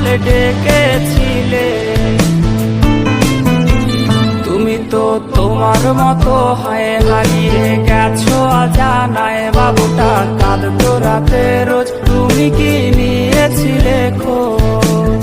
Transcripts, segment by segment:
বলে ডেকেছিলে। তুমি তো তোমার মতো হয়ে হারিয়ে গেছো জানায় বাবুটা কাঁদতো রাতে রোজ। তুমি কি নিয়েছিলে খোঁজ?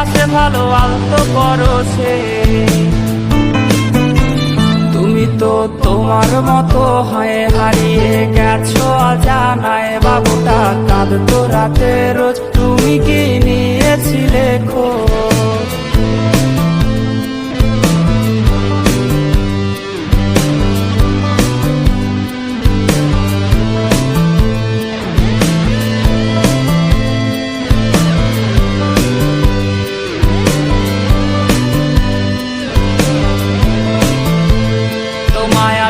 বাসে ভালো, আলতো সে। তুমি তো তোমার মতো হয়ে হারিয়ে গেছো অজানায়। বাবুটা কাঁদতো রাতে, রোজ তুমি কি নিয়েছিলে খোঁজ?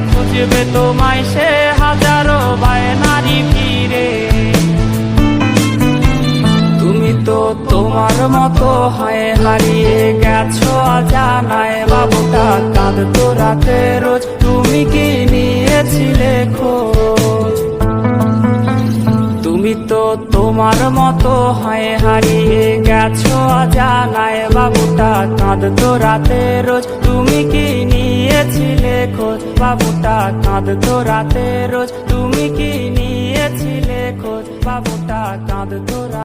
খুঁজবে তোমায় সে হাজারো বায়নারি ফিরে তুমি তো তোমার মতো হয়ে হারিয়ে গেছো জানায় বাবুটা কাঁদতো রাতে রোজ। তুমি কি নিয়েছিলে খোঁজ? তুমি তো তোমার মতো হয়ে হারিয়ে গেছো অজানায় বাবুটা কাঁদতো রাতে রোজ। তুমি কি নিয়েছিলে খোঁজ? বাবুটা কাঁদতো রাতে রোজ। তুমি কি নিয়েছিলে খোঁজ? বাবুটা কাঁদতো